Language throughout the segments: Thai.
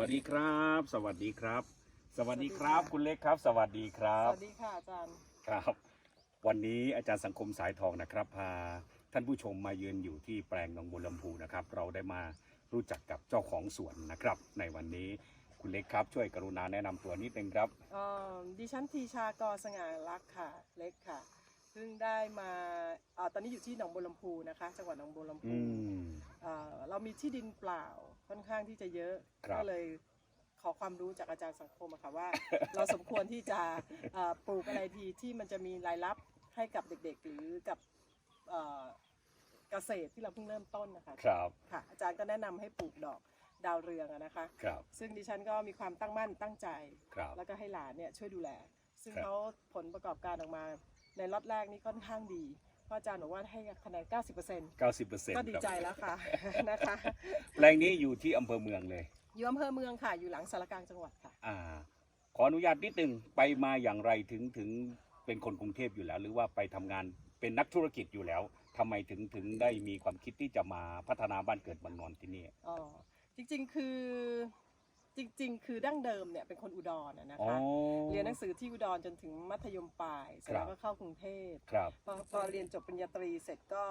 วัสดีครับ สวัสดีครับ สวัสดีครับสวัสดีค่ะคุณเล็กครับ สวัสดีครัสบวัสดีค่ะอาจารย์ ครับ วันนี้อาจารย์สังคมสายทองนะครับพาท่านผู้ชมมายืนอยู่ที่แปลงหนองบัวลำพูนะครับ เราได้มารู้จักกับเจ้าของสวนนะครับ ในวันนี้คุณเล็กครับ ช่วยกรุณาแนะนำตัวนิดนึงครับ เอ่อดิฉันทีชากรสง่ารักษ์ค่ะ เล็กค่ะ เพิ่งได้มาอาตอนนี้อยู่ที่หนองบัวลำพูนะคะ จังหวัดหนองบัวลำอืพูมเอ่อเรามีที่ดินเปล่าค่อนข้างที่จะเยอะ ครับ ก็เลยขอความรู้จากอาจารย์สังคมอะค่ะว่า เราสมควรที่จะเอ่อปลูกอะไรดีที่มันจะมีรายรับให้กับเด็กๆ หรือกับเอ่อเกษตรที่เราเพิ่งเริ่มต้นนะคะครับค่ะอาจารย์ก็แนะนำให้ปลูกดอกดาวเรืองอะนะคะ ครับซึ่งดิฉันก็มีความตั้งมั่นตั้งใจ ครับ แล้วก็ให้หลานเนี่ยช่วยดูแล ซึ่งครับ เขาผลประกอบการออกมา ในล็อตแรกนี่ค่อนข้างดีเพราะอาจารย์บอกว่าให้คะแนน 90% 90%ก็ดีใจแล้วค่ะ นะคะ แปลงนี้อยู่ที่อำเภอเมืองเลย อยู่อำเภอเมืองค่ะ อยู่หลังสารกลางจังหวัดค่ะ อ่า ขออนุญาตนิดนึงไปมาอย่างไรถึงถึงเป็นคนกรุงเทพอยู่แล้ว หรือว่าไปทำงานเป็นนักธุรกิจอยู่แล้วทำไมถึงถึงได้มีความคิดที่จะมาพัฒนาบ้านเกิดเมืองนอนที่นี่ อ๋อ จริงๆ คือ จริง ๆ คือดั้งเดิมเนี่ยเป็นคนอุดรนะนะอ๋อ คะ เรียนหนังสือที่อุดรจนถึงมัธยมปลายเสร็จแล้วครับ ก็เข้ากรุงเทพครับ พอพอเรียนจบปริญญาตรีเสร็จก็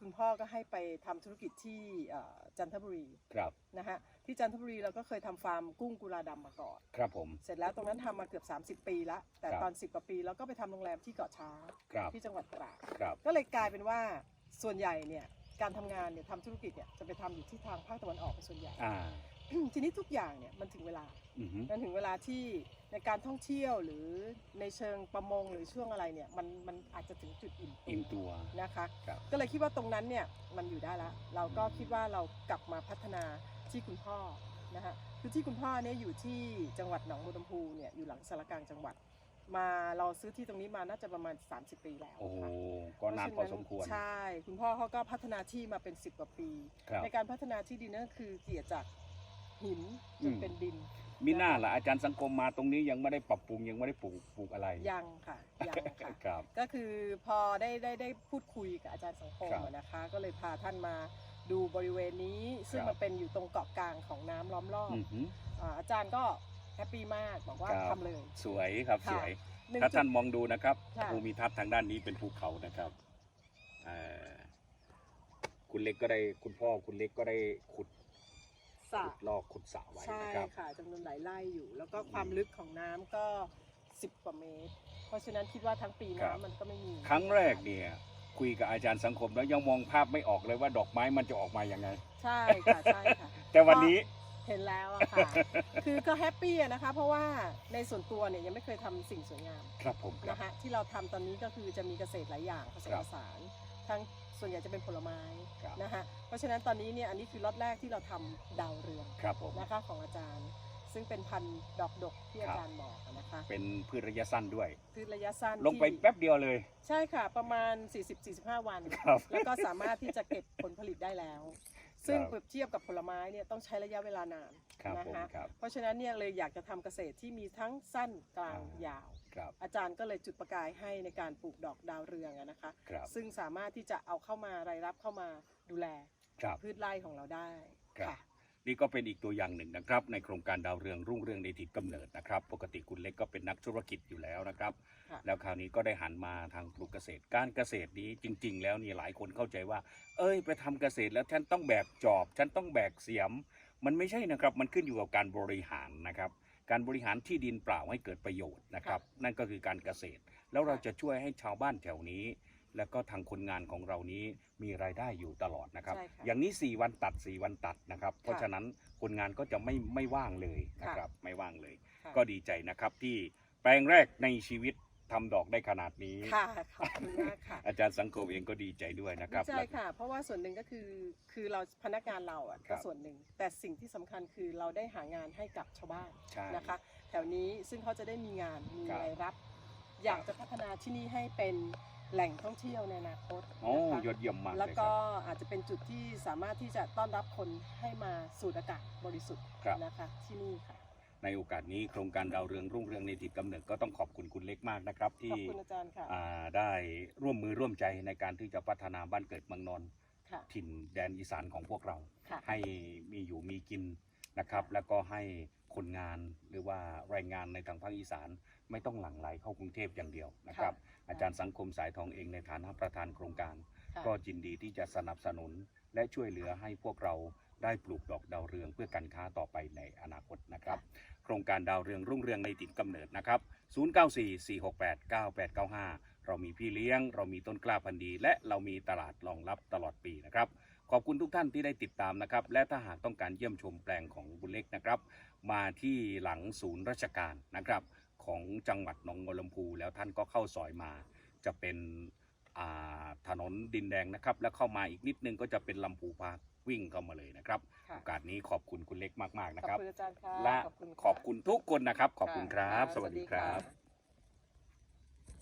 คุณพ่อก็ให้ไปทำธุรกิจที่เอ่อจันทบุรีครับ นะฮะที่จันทบุรีเราก็เคยทำฟาร์มกุ้งกุลาดำมาก่อน ครับผม เสร็จแล้วตรงนั้นทำมาเกือบ 30 ปีละแต่ครับ ตอน 10 กว่าปีเราก็ไปทำโรงแรมที่เกาะช้างครับ ที่จังหวัดตราด ครับ ก็เลยกลายเป็นว่าส่วนใหญ่เนี่ยการทำงานเนี่ยทำธุรกิจเนี่ยจะไปทำอยู่ที่ทางภาคตะวันออกเป็นส่วนใหญ่ อ่า ทีนี้ทุกอย่างเนี่ยมันถึงเวลา อือฮึมันถึงเวลาที่ในการท่องเที่ยวหรือในเชิงประมงหรือช่วงอะไรเนี่ยมันมันอาจจะถึงจุดอิ่มอิ่มตัวตัว นะคะ ครับ ก็เลยคิดว่าตรงนั้นเนี่ยมันอยู่ได้แล้วเราก็คิดว่าเรากลับมาพัฒนาที่คุณพ่อนะฮะคือที่คุณพ่อเนี่ยอยู่ที่จังหวัดหนองบัวลำพูเนี่ยอยู่หลังสารกลางจังหวัด มาเราซื้อที่ตรงนี้มาน่าจะประมาณ 30 ปีแล้วโอ้โหค่ะก็นานพอสมควร ใช่ คุณพ่อเขาก็พัฒนาที่มาเป็น 10กว่าปี ครับ ในการพัฒนาที่ดินนั่นคือเกลี่ยจาก หินจอืนมเป็นดินมีหน้าละอาจารย์สังคมมาตรงนี้ยังไม่ได้ปรับปรุงยังไม่ได้ปลูกปลูกอะไร ยังค่ะยังค่ะครับก็คือพอได้ได้ได้พูดคุยกับอาจารย์สังคมครับอะนะคะ ก็เลยพาท่านมาดูบริเวณนี้ ซึ่งครับมันเป็นอยู่ตรงเกาะกลางของน้ำล้อมรอบอือฮึอ่าอาจารย์ก็แฮปปี้มากบอกว่าครับทำเลย สวยครับค่ะสวยหนึ่งถ้าท่านจุดมองดูนะครับค่ะภูมิทัศน์ทางด้านนี้เป็นภูเขานะครับเอ่อคุณเล็กก็ได้คุณพ่อคุณเล็กก็ได้ขุด สระขุดลอกขุดสระไว้ใช่นะครับ ค่ะจำนวนหลายไร่อยู่ แล้วก็ความลึกของน้ำก็ 10 กว่าเมตร เพราะฉะนั้นคิดว่าทั้งปีครับ น้ำมันก็ไม่มีครั้งแรกเนี่ยคุยกับอาจารย์สังคมแล้วยังมองภาพไม่ออกเลยว่าดอกไม้มันจะออกมายังไง ใช่ค่ะใช่ค่ะ แต่วันนี้ เห็นแล้วอะค่ะ คือก็แฮปปี้อะนะคะ เพราะว่าในส่วนตัวเนี่ยยังไม่เคยทำสิ่งสวยงามครับผมครับ นะคะที่เราทำตอนนี้ก็คือจะมีเกษตรหลายอย่างผสมครัผบสาน ทั้งส่วนใหญ่จะเป็นผลไม้ครับนะคะเพราะฉะนั้นตอนนี้เนี่ยอันนี้คือล็อตแรกที่เราทำดาวเรืองครับผม นะคะของอาจารย์ ซึ่งเป็นพันธุ์ดอกดกที่ครัอาบจารย์บอกนะคะเป็นพืชระยะสั้นด้วย คือระยะสั้นลงไปที่แป๊บเดียวเลย ใช่ค่ะประมาณ 40-45 วัน ครับ แล้วก็สามารถที่จะเก็บผลผลิตได้แล้ว ซึ่งครับเปรียบเทียบกับผลไม้เนี่ยต้องใช้ระยะเวลานานครับนะผมคะครับเพราะฉะนั้นเนี่ยเลยอยากจะทำเกษตรที่มีทั้งสั้นกลางอ่ายยาวครับอาจารย์ก็เลยจุดประกายให้ในการปลูกดอกดาวเรืองอะนะคะครับซึ่งสามารถที่จะเอาเข้ามารายรับเข้ามาดูแลครับพืชไร่ของเราได้ครับค่ะ นี่ก็เป็นอีกตัวอย่างหนึ่งนะครับ ในโครงการดาวเรืองรุ่งเรืองในถิ่นกำเนิดนะครับ ปกติคุณเล็กก็เป็นนักธุรกิจอยู่แล้วนะครับ ค่ะ แล้วคราวนี้ก็ได้หันมาทางปลูกเกษตร การเกษตรนี้จริง ๆ แล้วนี่หลายคนเข้าใจว่า เอ้ย ไปทำเกษตรแล้วฉันต้องแบกจอบ ฉันต้องแบกเสียม มันไม่ใช่นะครับ มันขึ้นอยู่กับการบริหารนะครับ การบริหารที่ดินเปล่าให้เกิดประโยชน์นะครับ นั่นก็คือการเกษตร แล้วเราจะช่วยให้ชาวบ้านแถวนี้ แล้วก็ทางคนงานของเรานี้มีรายได้อยู่ตลอดนะครับ ใช่ค่ะอย่างนี้ 4 วันตัด 4 วันตัดนะครับ เพราะฉะนั้นคนงานก็จะไม่ไม่ว่างเลยนะครับไม่ว่างเลย ค่ะ ก็ดีใจนะครับที่แปลงแรกในชีวิตทำดอกได้ขนาดนี้ ค่ะขอบคุณมากค่ะ อาจารย์สังคมเองก็ดีใจด้วยนะคดีรับใจค่ะ เพราะว่าส่วนหนึ่งก็คือคือเราพนักงานเราอะครัก็บ ส่วนหนึ่ง แต่สิ่งที่สำคัญคือเราได้หางานให้กับชาวบ้านใช่ นะคะ แถวนี้ซึ่งเขาจะได้มีงานมีครับรายรับ อยากจะพัฒนาที่นี่ให้เป็น แหล่งท่องเที่ยวในอนาคตโอ้นะคะยอดเยี่ยมมากแล้วเลยคก็รับอาจจะเป็นจุดที่สามารถที่จะต้อนรับคนให้มาสูดอากาศบริสุทธิ์ครับ นะคะที่นี่ค่ะ ในโอกาสนี้โครงการดาวเรืองรุ่งเรืองในถิ่นกำเนิดก็ต้องขอบคุณคุณเล็กมากนะครับ ขที่อบคุณอาจารย์ค่ะอ่าได้ร่วมมือร่วมใจในการที่จะพัฒนาบ้านเกิดเมืองนอนค่ะถิ่นแดนอีสานของพวกเรา ค่ะ ให้มีอยู่มีกินนะครับค่ะแล้วก็ให้คนงานหรือว่าแรงงานในทางภาคอีสาน ไม่ต้องหลั่งไหลเข้ากรุงเทพอย่างเดียวนะครับ อาจารย์สังคมสายทองเองในฐานะประธานโครงการค่ะก็ยินดีที่จะสนับสนุนและช่วยเหลือให้พวกเราได้ปลูกดอกดาวเรืองเพื่อการค้าต่อไปในอนาคตนะครับ โครงการดาวเรืองรุ่งเรืองในถิ่นกำเนิดนะครับ 0944689895 เรามีพี่เลี้ยง เรามีต้นกล้าพันธุ์ดี และเรามีตลาดรองรับตลอดปีนะครับ ขอบคุณทุกท่านที่ได้ติดตามนะครับ และถ้าหากต้องการเยี่ยมชมแปลงของบุญเล็กนะครับ มาที่หลังศูนย์ราชการนะครับ ของจังหวัดหนองบัวลำพูแล้วท่านก็เข้าซอยมาจะเป็นอ่าถนนดินแดงนะครับ แล้วเข้ามาอีกนิดนึงก็จะเป็นลำพูพาร์ควิ่งเข้ามาเลยนะครับค่ะโอกาสนี้ขอบคุณคุณเล็กมากๆนะขอบครับคุณอาจารย์ค่ะและขอบคุณขอบคุณทุกคนนะครับ ขอบคุณครับค่ะสวัสดีครับค่ะ